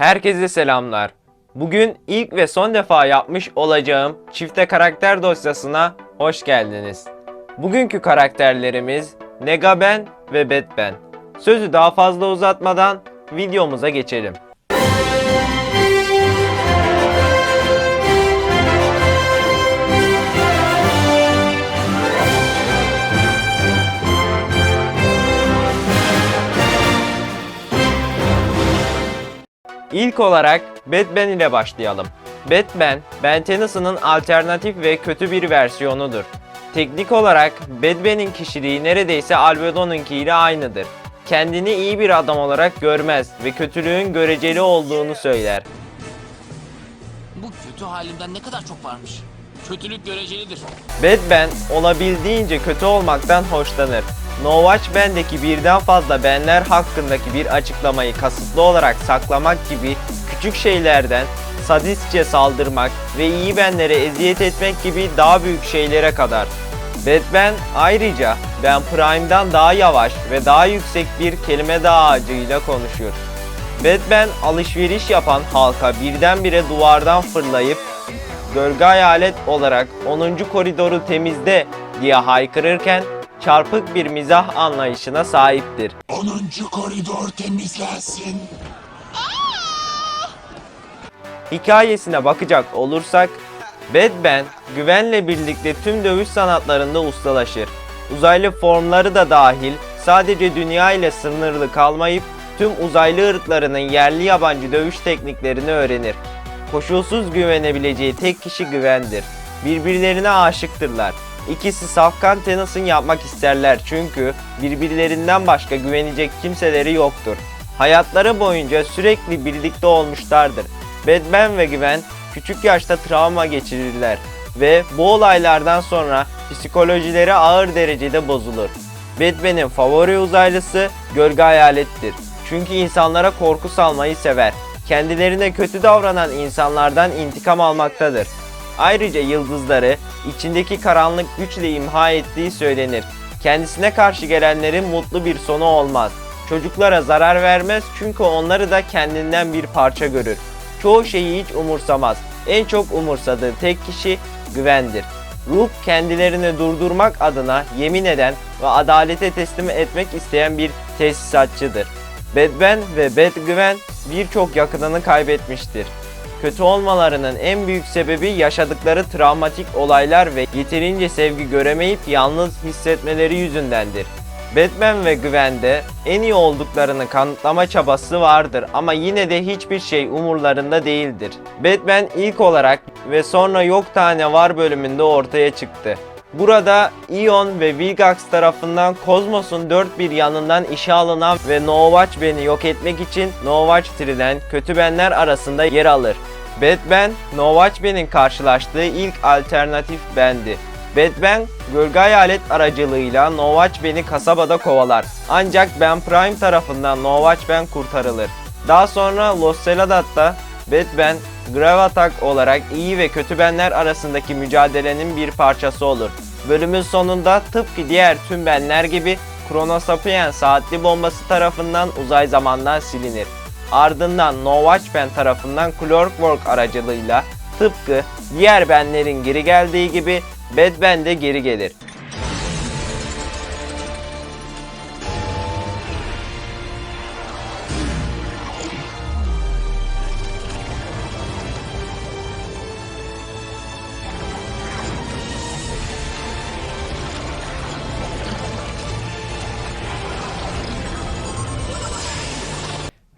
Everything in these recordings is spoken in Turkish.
Herkese selamlar. Bugün ilk ve son defa yapmış olacağım çifte karakter dosyasına hoş geldiniz. Bugünkü karakterlerimiz Negaben ve Batman. Sözü daha fazla uzatmadan videomuza geçelim. İlk olarak Batman ile başlayalım. Batman, Ben Tennyson'ın alternatif ve kötü bir versiyonudur. Teknik olarak Batman'in kişiliği neredeyse Albedo'nunki ile aynıdır. Kendini iyi bir adam olarak görmez ve kötülüğün göreceli olduğunu söyler. Bu kötü halimden ne kadar çok varmış. Kötülük görecelidir. Batman olabildiğince kötü olmaktan hoşlanır. No Watch Ben'deki birden fazla benler hakkındaki bir açıklamayı kasıtlı olarak saklamak gibi küçük şeylerden sadistçe saldırmak ve iyi benlere eziyet etmek gibi daha büyük şeylere kadar. Batman ayrıca Ben Prime'dan daha yavaş ve daha yüksek bir kelime dağarcığıyla konuşur. Batman alışveriş yapan halka birdenbire duvardan fırlayıp gölge hayalet olarak 10. koridoru temizle diye haykırırken çarpık bir mizah anlayışına sahiptir. 10. koridor temizlensin. Hikayesine bakacak olursak, Batman güvenle birlikte tüm dövüş sanatlarında ustalaşır. Uzaylı formları da dahil sadece dünya ile sınırlı kalmayıp tüm uzaylı ırklarının yerli yabancı dövüş tekniklerini öğrenir. Koşulsuz güvenebileceği tek kişi güvendir. Birbirlerine aşıktırlar. İkisi safkan Tennyson yapmak isterler çünkü birbirlerinden başka güvenecek kimseleri yoktur. Hayatları boyunca sürekli birlikte olmuşlardır. Batman ve Gwen küçük yaşta travma geçirirler ve bu olaylardan sonra psikolojileri ağır derecede bozulur. Batman'in favori uzaylısı gölge hayalettir. Çünkü insanlara korku salmayı sever. Kendilerine kötü davranan insanlardan intikam almaktadır. Ayrıca yıldızları içindeki karanlık güçle imha ettiği söylenir. Kendisine karşı gelenlerin mutlu bir sonu olmaz. Çocuklara zarar vermez çünkü onları da kendinden bir parça görür. Çoğu şeyi hiç umursamaz. En çok umursadığı tek kişi güvendir. Ruh kendilerini durdurmak adına yemin eden ve adalete teslim etmek isteyen bir tesisatçıdır. Batman ve Batgwen birçok yakınını kaybetmiştir. Kötü olmalarının en büyük sebebi yaşadıkları travmatik olaylar ve yeterince sevgi göremeyip yalnız hissetmeleri yüzündendir. Batman ve Gwen'de en iyi olduklarını kanıtlama çabası vardır ama yine de hiçbir şey umurlarında değildir. Batman ilk olarak ve sonra Yok Tane Var bölümünde ortaya çıktı. Burada Ion ve Vilgax tarafından Kozmos'un dört bir yanından işe alınan ve No Watch Ben'i yok etmek için No Watch Tree'den kötü benler arasında yer alır. Batman, No Watch Ben'in karşılaştığı ilk alternatif bendi. Batman, gölge hayalet aracılığıyla No Watch Ben'i kasabada kovalar. Ancak Ben Prime tarafından No Watch Ben kurtarılır. Daha sonra Los Seladat'ta Batman, Gravatak olarak iyi ve kötü benler arasındaki mücadelenin bir parçası olur. Bölümün sonunda tıpkı diğer tüm benler gibi Chronosapien saatli bombası tarafından uzay zamandan silinir. Ardından No Watch Ben tarafından Clockwork aracılığıyla tıpkı diğer benlerin geri geldiği gibi Batman de geri gelir.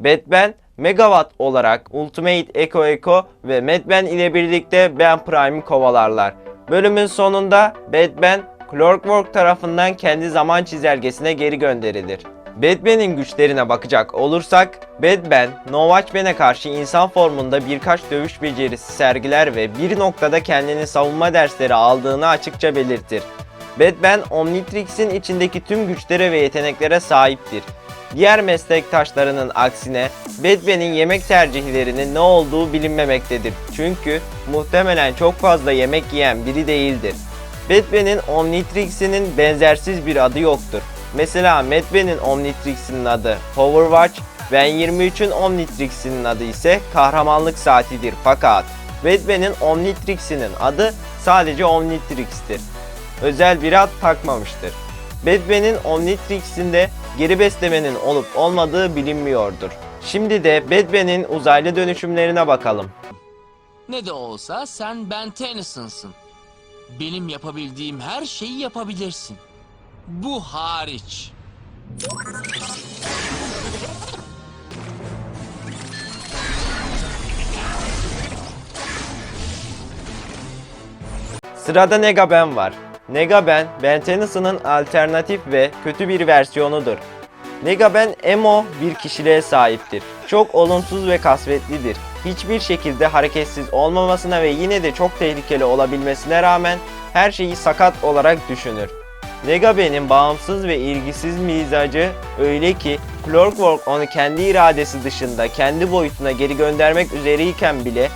Batman Megawatt olarak Ultimate Echo Echo ve Batman ile birlikte Ben Prime'i kovalarlar. Bölümün sonunda Batman Clockwork tarafından kendi zaman çizelgesine geri gönderilir. Batman'in güçlerine bakacak olursak, Batman, No Watch karşı insan formunda birkaç dövüş becerisi sergiler ve bir noktada kendini savunma dersleri aldığını açıkça belirtir. Batman, Omnitrix'in içindeki tüm güçlere ve yeteneklere sahiptir. Diğer meslektaşlarının aksine Batman'in yemek tercihlerinin ne olduğu bilinmemektedir. Çünkü muhtemelen çok fazla yemek yiyen biri değildir. Batman'in Omnitrix'inin benzersiz bir adı yoktur. Mesela Batman'in Omnitrix'inin adı Power Watch Ben 23'ün Omnitrix'inin adı ise kahramanlık saatidir fakat Batman'in Omnitrix'inin adı sadece Omnitrix'tir. Özel bir ad takmamıştır. Batman'in Omnitrix'inde geri beslemenin olup olmadığı bilinmiyordur. Şimdi de Batman'in uzaylı dönüşümlerine bakalım. Ne de olsa sen Ben Tennyson'sın. Benim yapabildiğim her şeyi yapabilirsin. Bu hariç. Sırada Negaben var. Negaben, Ben Tennyson'ın alternatif ve kötü bir versiyonudur. Negaben emo bir kişiliğe sahiptir. Çok olumsuz ve kasvetlidir. Hiçbir şekilde hareketsiz olmamasına ve yine de çok tehlikeli olabilmesine rağmen her şeyi sakat olarak düşünür. Negaben'in bağımsız ve ilgisiz mizacı öyle ki Clockwork onu kendi iradesi dışında kendi boyutuna geri göndermek üzereyken bile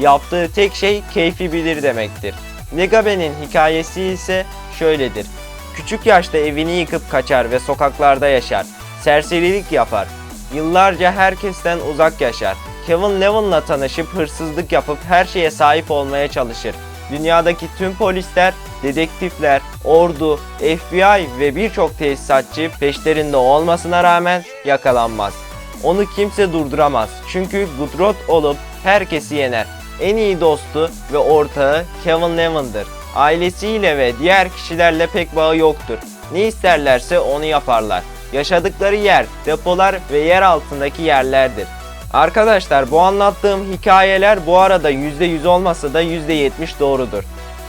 yaptığı tek şey keyfi bilir demektir. Negaben'in hikayesi ise şöyledir. Küçük yaşta evini yıkıp kaçar ve sokaklarda yaşar. Serserilik yapar. Yıllarca herkesten uzak yaşar. Kevin Levin'la tanışıp hırsızlık yapıp her şeye sahip olmaya çalışır. Dünyadaki tüm polisler, dedektifler, ordu, FBI ve birçok tesisatçı peşlerinde olmasına rağmen yakalanmaz. Onu kimse durduramaz çünkü Gudrot olup herkesi yener. En iyi dostu ve ortağı Kevin Levin'dır. Ailesiyle ve diğer kişilerle pek bağı yoktur. Ne isterlerse onu yaparlar. Yaşadıkları yer, depolar ve yer altındaki yerlerdir. Arkadaşlar bu anlattığım hikayeler bu arada %100 olmasa da %70 doğrudur.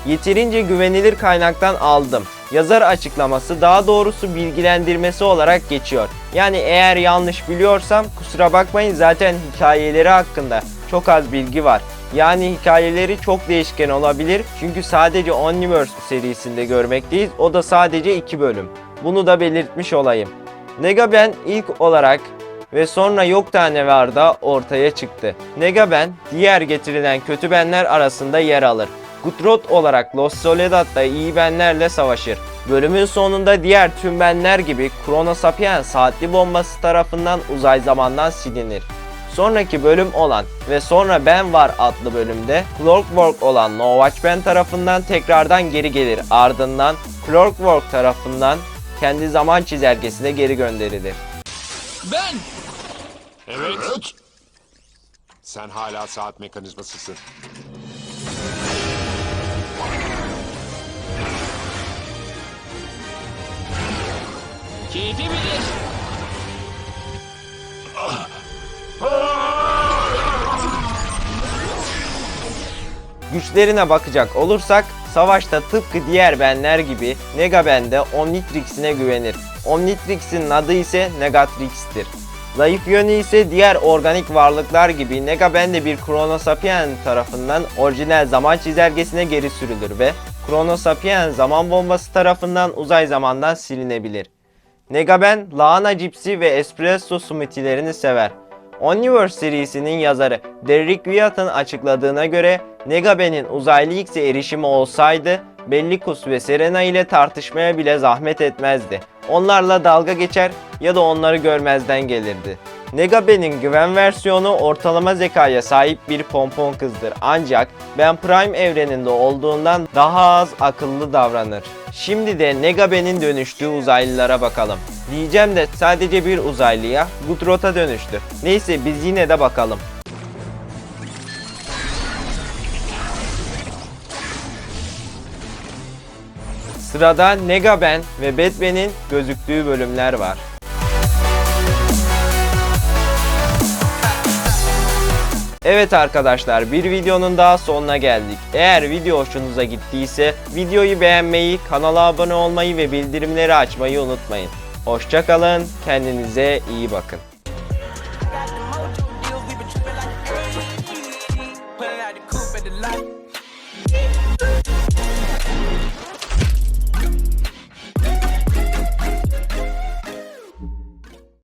Yeterince güvenilir kaynaktan aldım. Yazar açıklaması daha doğrusu bilgilendirmesi olarak geçiyor. Yani eğer yanlış biliyorsam kusura bakmayın zaten hikayeleri hakkında çok az bilgi var. Yani hikayeleri çok değişken olabilir çünkü sadece Omniverse serisinde görmekteyiz. O da sadece 2 bölüm. Bunu da belirtmiş olayım. Negaben ilk olarak ve sonra yok tane var da ortaya çıktı. Negaben diğer getirilen kötü benler arasında yer alır. Gutrot olarak Los Soledad'da iyi benlerle savaşır. Bölümün sonunda diğer tüm benler gibi Chrono Sapien saatli bombası tarafından uzay zamandan silinir. Sonraki bölüm olan ve sonra Ben Var adlı bölümde Clockwork olan No Watch Ben tarafından tekrardan geri gelir. Ardından Clockwork tarafından kendi zaman çizelgesine geri gönderilir. Ben! Evet. Sen hala saat mekanizmasısın. Keyfi bilir. Güçlerine bakacak olursak savaşta tıpkı diğer benler gibi Negaben de Omnitrix'ine güvenir. Omnitrix'in adı ise Negatrix'tir. Zayıf yönü ise diğer organik varlıklar gibi Negaben de bir Chrono Sapien tarafından orijinal zaman çizelgesine geri sürülür ve Chrono Sapien zaman bombası tarafından uzay zamandan silinebilir. Negaben, lahana cipsi ve espresso smoothie'lerini sever. Omniverse serisinin yazarı Derek Wyatt'ın açıkladığına göre Negaben'in uzaylı X'e erişimi olsaydı Bellicus ve Serena ile tartışmaya bile zahmet etmezdi. Onlarla dalga geçer ya da onları görmezden gelirdi. Negaben'in güven versiyonu ortalama zekaya sahip bir pompon kızdır ancak Ben Prime evreninde olduğundan daha az akıllı davranır. Şimdi de Negaben'in dönüştüğü uzaylılara bakalım. Diyeceğim de sadece bir uzaylıya Gudrot'a dönüştü. Neyse biz yine de bakalım. Sırada Negaben ve Batman'in gözüktüğü bölümler var. Evet arkadaşlar bir videonun daha sonuna geldik. Eğer video hoşunuza gittiyse videoyu beğenmeyi, kanala abone olmayı ve bildirimleri açmayı unutmayın. Hoşçakalın, kendinize iyi bakın.